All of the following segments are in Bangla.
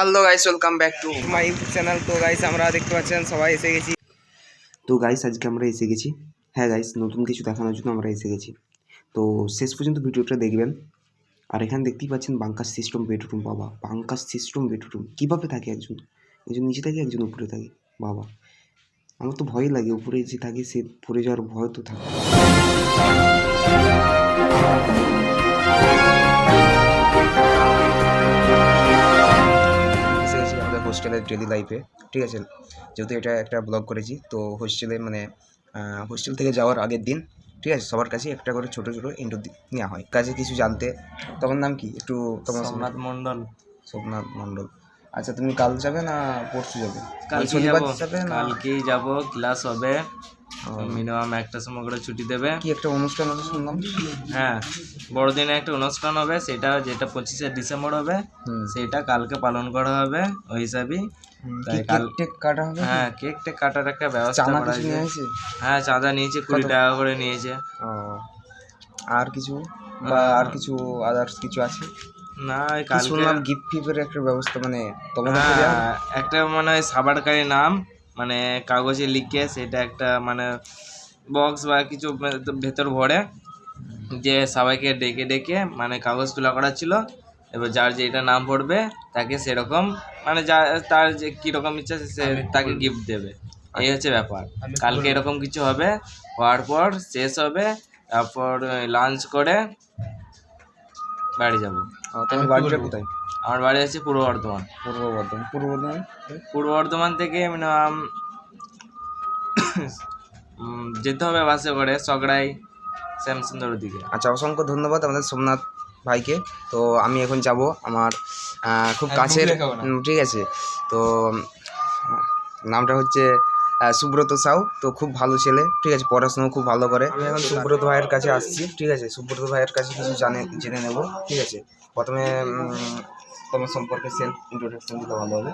Hello guys welcome back to my YouTube channel তো গাইস আমরা দেখতে পাচ্ছেন সবাই এসে গেছি। তো গাইস আজকে আমরা এসে গেছি। হ্যাঁ গাইস নতুন কিছু দেখানোর জন্য আমরা এসে গেছি। তো শেষ পর্যন্ত ভিডিওটা দেখবেন। আর এখানে দেখতেই পাচ্ছেন বাংকার সিস্টেম বেডরুম বাবা। বাংকার সিস্টেম বেডরুম কীভাবে থাকে একজন? একজন নিচে থাকে একজন উপরে থাকে বাবা। আমার তো ভয় লাগে উপরে যে থাকে সে পড়ে যাওয়ার ভয় তো থাকে। হোস্টেলের ডেলি লাইফে ঠিক আছে? যেহেতু এটা একটা ব্লগ করেছি তো হোস্টেলে মানে হোস্টেল থেকে যাওয়ার আগের দিন ঠিক আছে? সবার কাছে একটা করে ছোটো ছোটো ইন্টার নেওয়া হয়। কাজে কিছু জানতে তোমার নাম কি? একটু তোমার সোমনাথ মন্ডল সোমনাথ মণ্ডল। আচ্ছা তুমি কাল যাবে না পরশু যাবে? কাল শনিবার যাবে না? কালকেই যাব ক্লাস হবে। মিনিমাম একটা সময় করে ছুটি দেবে। কি একটা অনুষ্ঠান হবে শুনলাম? হ্যাঁ বড়দিনে একটা অনুষ্ঠান হবে সেটা যেটা পঁচিশে ডিসেম্বর হবে সেটা কালকে পালন করা হবে ওই হিসাবেই। তাই কাল কেক কাটা হবে? হ্যাঁ কেক টেক কাটার একটা ব্যবস্থা করা হয়েছে। নিয়ে হ্যাঁ চাঁদা নিয়েছে কুড়ি টাকা করে নিয়েছে। আর কিছু? বা আর কিছু আদার্স কিছু আছে? না কালকে শুনলাম গিফট ফিফের একটা ব্যবস্থা মানে তোমাদের হ্যাঁ একটা মানে সাবারকারী নাম। মানে কাগজে লিখে সেটা একটা মানে বক্স বা কিছু ভেতর ভরে যে সবাইকে ডেকে ডেকে মানে কাগজ তোলা করা ছিল। এবার যার যেটা নাম পড়বে তাকে সেরকম মানে যা তার যে কীরকম ইচ্ছা সে- তাকে গিফট দেবে। এই হচ্ছে ব্যাপার। কালকে এরকম কিছু হবে হওয়ার পর শেষ হবে তারপর লাঞ্চ করে বাড়ি যাব। তোমার বাড়িটা কোথায়? আমার বাড়ি আছে পূর্ব বর্ধমান। পূর্ব বর্ধমান। পূর্ব বর্ধমান? পূর্ব বর্ধমান থেকে মিনিমাম যেতে হবে বাসে করে সগড়াই শ্যামসুন্দরের দিকে আচ্ছা অসংখ্য ধন্যবাদ আমাদের সোমনাথ ভাইকে। তো আমি এখন যাব আমার খুব কাছের ঠিক আছে। তো নামটা হচ্ছে সুব্রত সাউ। তো খুব ভালো ছেলে ঠিক আছে পড়াশোনা খুব ভালো করে। আমি এখন সুব্রত ভাইয়ের কাছে আসছি। ঠিক আছে সুব্রত ভাইয়ের কাছে কিছু জানে জেনে নেব ঠিক আছে। প্রথমে তোমার সম্পর্কে সেলফ ইন্ট্রোডাকশন দিলে ভালো হবে।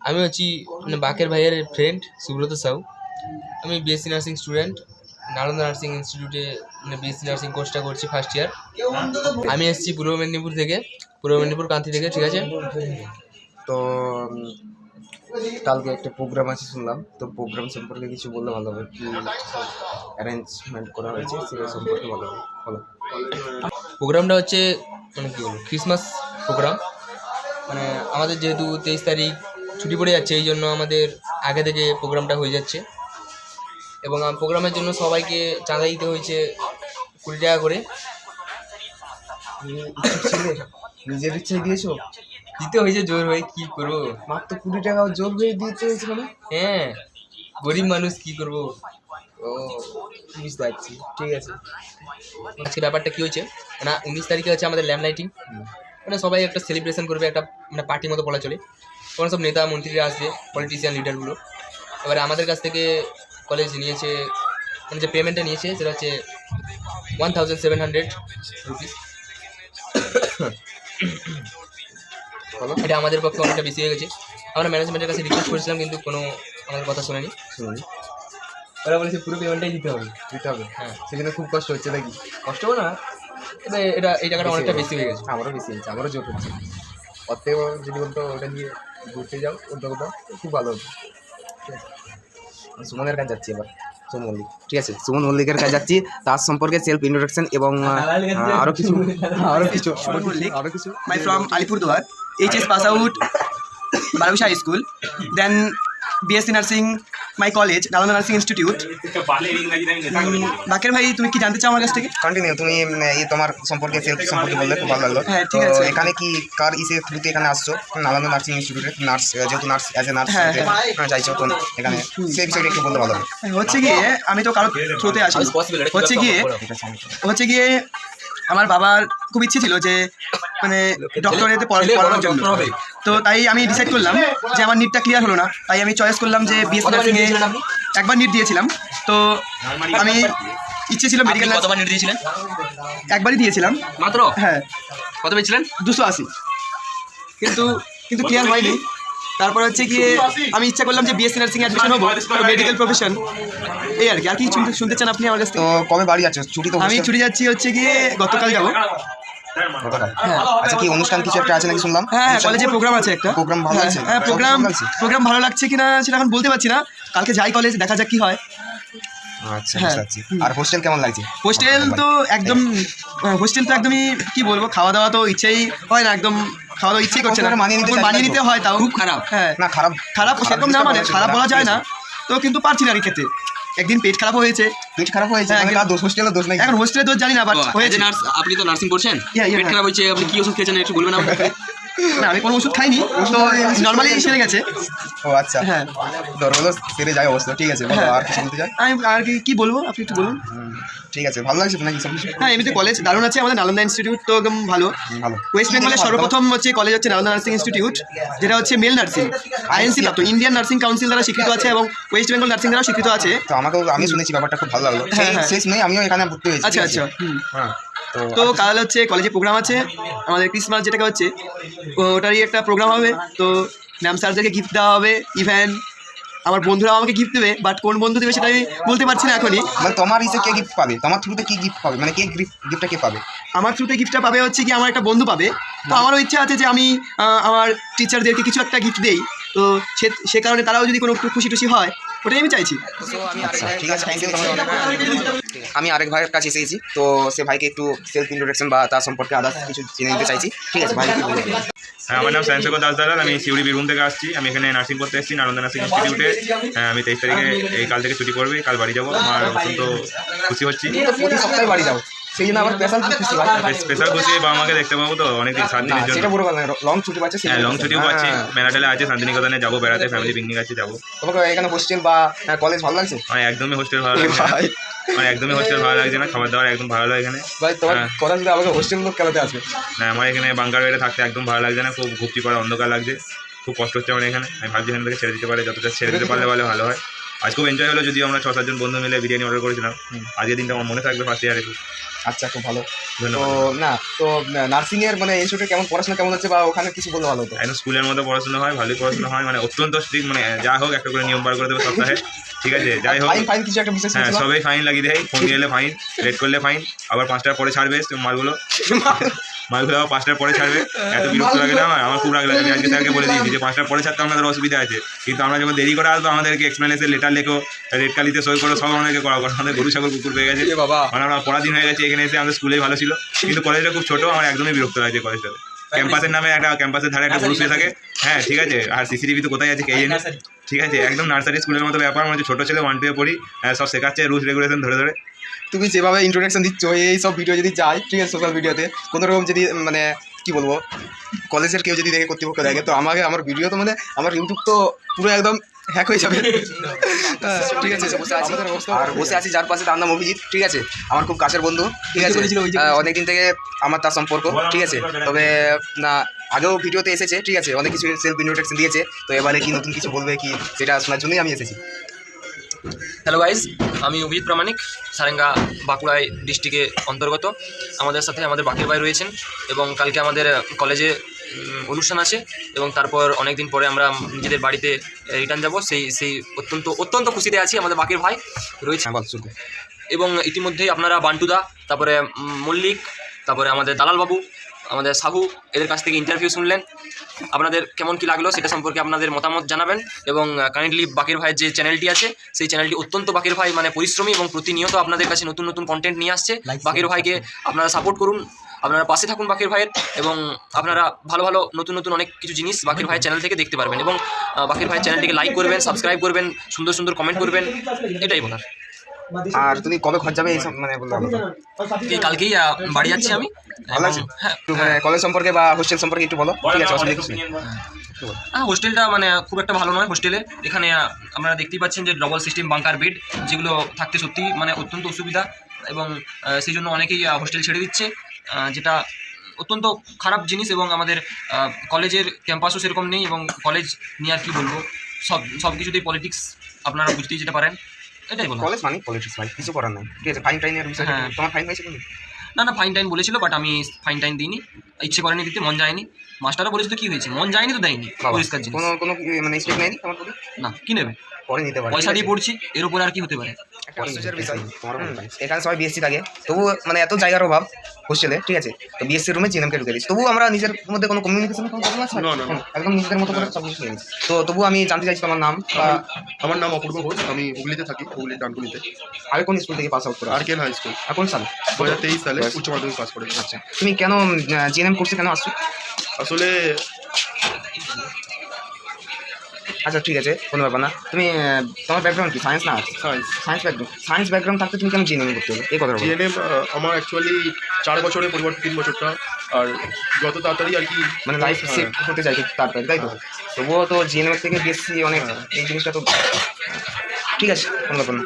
আমি হচ্ছি মানে বাকের ভাইয়ের ফ্রেন্ড সুব্রত সাউ। আমি BSc nursing student Nalanda nursing ইনস্টিটিউটে মানে বিএসসি নার্সিং কোর্সটা করছি ফার্স্ট ইয়ার আমি এসেছি পূর্ব মেদিনীপুর থেকে পূর্ব মেদিনীপুর কান্তি থেকে ঠিক আছে? তো কালকে একটা প্রোগ্রাম আছে শুনলাম। তো প্রোগ্রাম সম্পর্কে কিছু বললে ভালো হবে। কি অ্যারেঞ্জমেন্ট করা হয়েছে সেটা সম্পর্কে ভালো হবে ভালো প্রোগ্রামটা হচ্ছে মানে কী বলব ক্রিসমাস প্রোগ্রাম মানে আমাদের যেহেতু তেইশ তারিখ ছুটি পড়ে যাচ্ছে এই জন্য আমাদের আগে থেকে প্রোগ্রামটা হয়ে যাচ্ছে। এবং প্রোগ্রামের জন্য সবাইকে চাঁদা দিতে হয়েছে কুড়ি টাকা করে। নিজের ইচ্ছায় দিয়েছ? দিতে হয়েছে জোর হয়ে কি করব? মাত্র কুড়ি টাকা জোর হয়ে দিতে হয়েছে মানে? হ্যাঁ গরিব মানুষ কি করব? ও বুঝতে পারছি ঠিক আছে। আজকে ব্যাপারটা কি হয়েছে? না উনিশ তারিখে হচ্ছে আমাদের ল্যাম্প লাইটিং। মানে সবাই একটা সেলিব্রেশন করবে একটা মানে পার্টির মতো বলা চলে। তখন সব নেতা মন্ত্রীরা আসবে পলিটিশিয়ান লিডারগুলো এবারে আমাদের কাছ থেকে কলেজ নিয়েছে মানে যে পেমেন্টটা নিয়েছে সেটা হচ্ছে one thousand seven hundred rupees এটা আমাদের পক্ষে অনেকটা বেশি হয়ে গেছে। আমরা ম্যানেজমেন্টের কাছে রিকোয়েস্ট করেছিলাম কিন্তু কোনো আমাদের কথা শোনেনি। শুনুন। ওরা বলেছে পুরো পেমেন্টটাই দিতে হবে। দিতে হবে। হ্যাঁ। সেখানে খুব কষ্ট হচ্ছে নাকি? কষ্ট হবে না। তবে এটা এই টাকাটা অনেকটা বেশি হয়ে গেছে। আমারও বেশি হয়েছে আমারও জোর হচ্ছে। ওর থেকে যদি বলতো ওটা নিয়ে ঘুরতে যাও ওটা দাও খুব ভালো হতো। ঠিক আছে। আমি সুমনের কাছে যাচ্ছি এবার সুমন মল্লিক। ঠিক আছে সুমন মল্লিকের কাছে যাচ্ছি। তার সম্পর্কে সেলফ ইন্ট্রোডাকশন এবং আহ, আরও কিছু আরও কিছু। আরও কিছু। my from Alipurduar, HS pass out, Barabisha High School, then BSc Nursing, my college, Nalanda Nursing Institute. উম, বাকের ভাই তুমি কি জানতে চাও আমার কাছ থেকে? কন্টিনিউ তুমি এই তোমার সম্পর্কে সেলফ সম্পর্কে বললে খুব ভালো লাগল। হ্যাঁ, ঠিক আছে। এখানে কি কার ইসে থ্রুতে এখানে আসছো? নালন্দা নার্সিং ইনস্টিটিউটে নার্স যেহেতু নার্স অ্যাজ এ নার্স হ্যাঁ, হ্যাঁ। চাইছো তো এখানে সেই বিষয়টা একটু বলতে ভালো হবে হচ্ছে গিয়ে আমি তো কারও থ্রুতে আসি হচ্ছে গিয়ে হচ্ছে গিয়ে আমার বাবার খুব ইচ্ছে ছিল যে মানে ডক্টরেতে পড়ানোর জন্য। তো তাই আমি ডিসাইড করলাম যে আমার নিটটা ক্লিয়ার হলো না। তাই আমি চয়েস করলাম যে বিএসসি নার্সিংয়ে একবার নিট দিয়েছিলাম। তো আমি ইচ্ছে ছিল মেডিকেল কতবার নিয়ে দিয়েছিলেন? একবারই দিয়েছিলাম। মাত্র? হ্যাঁ। কত পেয়েছিলেন দুশো আশি। কিন্তু কিন্তু ক্লিয়ার হয়নি। তারপর হচ্ছে গিয়ে আমি ইচ্ছা করলাম যে বিএসসি নার্সিং অ্যাডমিশন হব। মেডিকেল প্রফেশন এই আর কি। আর কি শুনতে চান আপনি আমার কাছ থেকে? কবে বাড়ি যাচ্ছ? ছুটি তো আমি ছুটি যাচ্ছি হচ্ছে গিয়ে গতকাল যাব। আচ্ছা কি অনুষ্ঠান কিছু একটা আছে নাকি শুনলাম? হ্যাঁ হ্যাঁ কলেজে প্রোগ্রাম আছে একটা। প্রোগ্রাম ভালো হ্যাঁ, লাগছে হ্যাঁ প্রোগ্রাম প্রোগ্রাম ভালো লাগছে কিনা সেটা এখন বলতে পারছি না। কালকে যাই কলেজ দেখা যাক কি হয়। আচ্ছা হ্যাঁ। আর হোস্টেল কেমন লাগছে? হোস্টেল তো একদম হোস্টেল তো একদমই কি বলব খাওয়া দাওয়া তো ইচ্ছেই হয় না একদম খাওয়া দাওয়া ইচ্ছেই করছে না। মানিয়ে নিতে মানিয়ে নিতে হয় তাও। খুব খারাপ। হ্যাঁ। না খারাপ খারাপ সেরকম না মানে খারাপ বলা যায় না। তো কিন্তু পারছি না আর কি খেতে একদিন পেট খারাপ হয়েছে। পেট খারাপ হয়েছে? হ্যাঁ, মানে কার দোষ হোস্টেলের দোষ নাই। এখন হোস্টেলে দোষ জানি না বাট হয়েছে। নার্স আপনি তো নার্সিং করছেন? পেট খারাপ হয়েছে আপনি কি ওষুধ খেয়েছেন একটু বলবেন আমাকে? না আমি কোনো ওষুধ খাইনি তো নর্মালি সেরে গেছে। ও আচ্ছা। হ্যাঁ। ধর সেরে যায় অবস্থা ঠিক আছে বলো হ্যাঁ। আর কি বলতে চাই? আমি আর কি কি বলব? আপনি একটু বলুন। ঠিক আছে ভালো লাগছে নাকি সব হ্যাঁ এমনিতে কলেজ দারুণ আছে আমাদের নালন্দা ইনস্টিটিউট তো একদম ভালো। ভালো। ওয়েস্ট বেঙ্গলের সর্বপ্রথম হচ্ছে কলেজ হচ্ছে নালন্দা নার্সিং ইনস্টিটিউট যেটা হচ্ছে মেল নার্সিং আইএনসি প্রাপ্ত ইন্ডিয়ান নার্সিং কাউন্সিল দ্বারা স্বীকৃত আছে এবং ওয়েস্ট বেঙ্গল নার্সিং দ্বারা স্বীকৃত আছে। তো আমাকেও আমি শুনেছি ব্যাপারটা খুব ভালো লাগল। হ্যাঁ, হ্যাঁ। শেষ নেই আমিও এখানে ভর্তি হয়েছি আচ্ছা আচ্ছা হ্যাঁ তো তো কাল হচ্ছে কলেজে প্রোগ্রাম আছে আমাদের ক্রিসমাস যেটাকে হচ্ছে ওটারই একটা প্রোগ্রাম হবে তো ম্যাম স্যারদেরকে গিফট দেওয়া হবে ইভেন আমার বন্ধুরা আমাকে গিফট দেবে বাট কোন বন্ধু দেবে সেটা আমি বলতে পারছি না এখনই। মানে তোমার হিসেবে কে গিফট পাবে? তোমার থ্রুতে কি গিফট পাবে? মানে কে গিফটটা কে পাবে? আমার থ্রুতে গিফটটা পাবে হচ্ছে কি আমার একটা বন্ধু পাবে। তো আমারও ইচ্ছা আছে যে আমি আমার টিচারদেরকে কিছু একটা গিফট দেই। তো সে সে কারণে তারাও যদি কোনো একটু খুশি টুশি হয় ওটাই আমি চাইছি। আচ্ছা ঠিক আছে থ্যাংক ইউ আমি আরেক ভাইয়ের কাছে এসেছি তো সে ভাইকে একটু সেলফ ইন্ট্রোডাকশন বা তার সম্পর্কে আদার্স কিছু জেনে নিতে চাইছি। ঠিক আছে ভাই। হ্যাঁ আমার নাম সায়নশেখর দাস দালাল আমি সিউড়ি বীরভূম থেকে আসছি। আমি এখানে নার্সিং করতে এসেছি নালন্দা নার্সিং ইনস্টিটিউটে। হ্যাঁ আমি তেইশ তারিখে এই কাল থেকে ছুটি পড়বে কাল বাড়ি যাব। আমার অত্যন্ত খুশি হচ্ছি। প্রতি সপ্তাহে বাড়ি যাও। সেই জন্য আবার স্পেশাল খুশি স্পেশাল খুশি বাবা মাকে দেখতে পাবো তো অনেকদিন সাত জন্য। সেটা পুরো লং ছুটি পাচ্ছে হ্যাঁ লং ছুটিও পাচ্ছি হ্যাঁ। মেলাটেলে আছে শান্তিনিকেতনে যাব বেড়াতে ফ্যামিলি পিকনিক আছে যাব। তোমাকে এখানে হোস্টেল বা কলেজ ভালো লাগছে? আমার একদমই হোস্টেল ভালো লাগছে না। ভাই। আমার একদমই হোস্টেল ভালো লাগছে না খাবার দাবার একদম ভালো লাগে এখানে ভাই তোমার হ্যাঁ। কথা শুনে আমাকে হোস্টেল লোক খেলাতে আসবে। না আমার এখানে বাঙ্কার বেড়ে থাকতে একদম ভালো লাগছে না খুব ঘুপটি করা অন্ধকার লাগছে খুব কষ্ট হচ্ছে আমার এখানে। আমি ভাবছি এখান থেকে ছেড়ে দিতে পারে যতটা ছেড়ে দিতে পারলে ভালো হয়। আজ খুব এনজয় হলো যদিও আমরা ছ সাতজন বন্ধু মিলে বিরিয়ানি অর্ডার করেছিলাম। আজকের দিনটা আমার মনে থাকবে ফার্স্ট ইয়ারে আচ্ছা খুব ভালো। তো না তো নার্সিং এর মানে ইনস্টিটিউটে কেমন পড়াশোনা কেমন হচ্ছে বা ওখানে কিছু বললে ভালো হতো? স্কুলের মতো পড়াশোনা হয় ভালোই পড়াশোনা হয় মানে অত্যন্ত স্ট্রিক্ট মানে যা হোক একটা করে নিয়ম বার করে দেবে সপ্তাহে। ঠিক আছে যাই হোক। ফাইন কিছু একটা বিশেষ হ্যাঁ সবাই ফাইন লাগিয়ে দেয় ফোন দিয়ে এলে ফাইন লেট করলে ফাইন আবার পাঁচটার পরে ছাড়বে মালগুলো মালগুলো আবার পাঁচটার পরে ছাড়বে। এত বিরক্ত লাগে না? আমার আমার খুব রাগ লাগে আমি আজকে স্যারকে বলে দিয়েছি যে পাঁচটার পরে ছাড়তে আমাদের অসুবিধা আছে। কিন্তু আমরা যখন দেরি করে আসব আমাদেরকে এক্সপ্লেনেশন লেটার লেখো রেড কালিতে সই করো সব আমাদেরকে করা করো আমাদের গরু ছাগল কুকুর পেয়ে গেছে। বাবা। মানে আমরা পড়াদিন হয়ে গেছে এখানে এসে আমাদের স্কুলেই ভালো ছিল। কিন্তু কলেজটা খুব ছোট আমার একদমই বিরক্ত লাগছে কলেজটাতে ক্যাম্পাসের নামে একটা ক্যাম্পাসের ধারে একটা গরু শুয়ে থাকে। হ্যাঁ ঠিক আছে। আর সিসিটিভি তো কোথায় আছে কে জানে? ঠিক আছে একদম নার্সারি স্কুলের মতো ব্যাপার। মানে ছোটো ছেলে ওয়ান টুয়ে পড়ি হ্যাঁ, সব শেখাচ্ছে রুলস রেগুলেশন ধরে ধরে। তুমি যেভাবে ইন্ট্রোডাকশন দিচ্ছ এই সব ভিডিও যদি যায় ঠিক আছে সোশ্যাল মিডিয়াতে কোনো রকম যদি মানে কি বলব কলেজের কেউ যদি দেখে কর্তৃপক্ষ দেখে তো আমাকে আমার ভিডিও তো মানে আমার ইউটিউব তো পুরো একদম হ্যাক হয়ে যাবে। ঠিক আছে আমাদের অবস্থা আর বসে আছি যার পাশে তার নাম অভিজিৎ ঠিক আছে? আমার খুব কাছের বন্ধু ঠিক আছে? অনেকদিন থেকে আমার তার সম্পর্ক ঠিক আছে? তবে না আগেও ভিডিওতে এসেছে ঠিক আছে? অনেক কিছু সেলফ ইন্ট্রোডাকশন দিয়েছে তো এবারে কি নতুন কিছু বলবে কি সেটা শোনার জন্যই আমি এসেছি। হ্যালো গাইজ আমি অভিজিৎ প্রামাণিক সারেঙ্গা বাঁকুড়ায় ডিস্ট্রিক্টে অন্তর্গত। আমাদের সাথে আমাদের বাকির ভাই রয়েছেন এবং কালকে আমাদের কলেজে অনুষ্ঠান আছে এবং তারপর অনেক দিন পরে আমরা নিজেদের বাড়িতে রিটার্ন যাব। সেই সেই অত্যন্ত অত্যন্ত খুশিতে আছি আমাদের বাকির ভাই রয়েছে। হ্যাঁ। এবং ইতিমধ্যেই আপনারা বান্টুদা তারপরে মল্লিক তারপরে আমাদের দালালবাবু আমাদের সাহু এদের কাছ থেকে ইন্টারভিউ শুনলেন। আপনাদের কেমন কি লাগল সেটা সম্পর্কে আপনাদের মতামত জানাবেন এবং কারেন্টলি বাকির ভাইয়ের যে চ্যানেলটি আছে সেই চ্যানেলটি অত্যন্ত বাকির ভাই মানে পরিশ্রমী এবং প্রতিনিয়ত আপনাদের কাছে নতুন নতুন কন্টেন্ট নিয়ে আসছে। বাকির ভাইকে আপনারা সাপোর্ট করুন। আপনারা পাশে থাকুন বাকির ভাইয়ের এবং আপনারা ভালো ভালো নতুন নতুন অনেক কিছু জিনিস বাকির ভাইয়ের চ্যানেল থেকে দেখতে পারবেন এবং বাকির ভাইয়ের চ্যানেলটিকে লাইক করবেন সাবস্ক্রাইব করবেন সুন্দর সুন্দর কমেন্ট করবেন এটাই বলার। আর তুমি কবে ঘর যাবে। এইসব মানে বললাম কালকেই বাড়ি যাচ্ছি আমি। ভালো লাগছে? এবং- হ্যাঁ। মানে কলেজ সম্পর্কে বা হোস্টেল সম্পর্কে একটু বলো। ঠিক আছে অসুবিধা কিছু হ্যাঁ। হোস্টেলটা মানে খুব একটা ভালো নয় হোস্টেলে। এখানে আপনারা দেখতেই পাচ্ছেন যে ডবল সিস্টেম বাঙ্কার বেড যেগুলো থাকতে সত্যি মানে অত্যন্ত অসুবিধা এবং সেই জন্য অনেকেই হোস্টেল ছেড়ে দিচ্ছে। যেটা অত্যন্ত খারাপ জিনিস এবং আমাদের কলেজের ক্যাম্পাসও সেরকম নেই এবং কলেজ নিয়ে আর কি বলব? সব সব কিছুতেই পলিটিক্স আপনারা বুঝতেই যেতে পারেন। এটাই বলব কলেজ মানে পলিটিক্স ভাই কিছু করার নাই। ঠিক আছে ফাইন টাইনের বিষয় হ্যাঁ। তোমার ফাইন হয়েছে কিন্তু না না ফাইন টাইন বলেছিল বাট আমি ফাইন টাইন দিইনি। ইচ্ছে করেনি দিতে মন যায়নি। মাস্টারও বলেছিল কি হয়েছে? মন যায়নি তো দেয়নি পরিষ্কার জিনিস। কোনো কোনো মানে স্টেপ নেয়নি তোমার না কি নেবে? পরে নিতে পারে পয়সা দিয়ে পড়ছি এর উপরে আর কি হতে পারে? একটা বিষয়। এখানে সবাই বিএসসি থাকে। তবু মানে এত জায়গার অভাব হোস্টেলে ঠিক আছে? তো বিএসসি রুমে জিএনএমকে ঢুকে দিচ্ছি তবু আমরা নিজের মধ্যে কোনো কমিউনিকেশন প্রবলেম আছে? একদম নিজেদের মতো করে সব কিছু। তো তবু আমি জানতে চাইছি তোমার নাম বা আমার নাম অপূর্ব ঘোষ। আমি হুগলিতে থাকি হুগলির ডানকুনিতে। আগে কোন স্কুল থেকে পাস আউট করে আর কে হাই স্কুল আর কোন সাল? দু হাজার তেইশ সালে উচ্চ মাধ্যমিক পাস করেছি। আচ্ছা। তুমি কেন জিএনএম কোর্সে কেন আসছো? আসলে আচ্ছা ঠিক আছে কোনো ব্যাপার না। তুমি তোমার ব্যাকগ্রাউন্ড কি? সায়েন্স না? Science science background science background থাকতে তুমি কেন জিএনএম করতে হবে এই কথা। জিএনএম আমার অ্যাকচুয়ালি চার বছরের পরিবর্তে তিন বছরটা। আর যত তাড়াতাড়ি আর কি মানে লাইফ সেভ হতে চাই তাড়াতাড়ি তাই তো? তবুও তো জিএনএম থেকে বেশি অনেক এই জিনিসটা তো ঠিক আছে কোনো ব্যাপার না।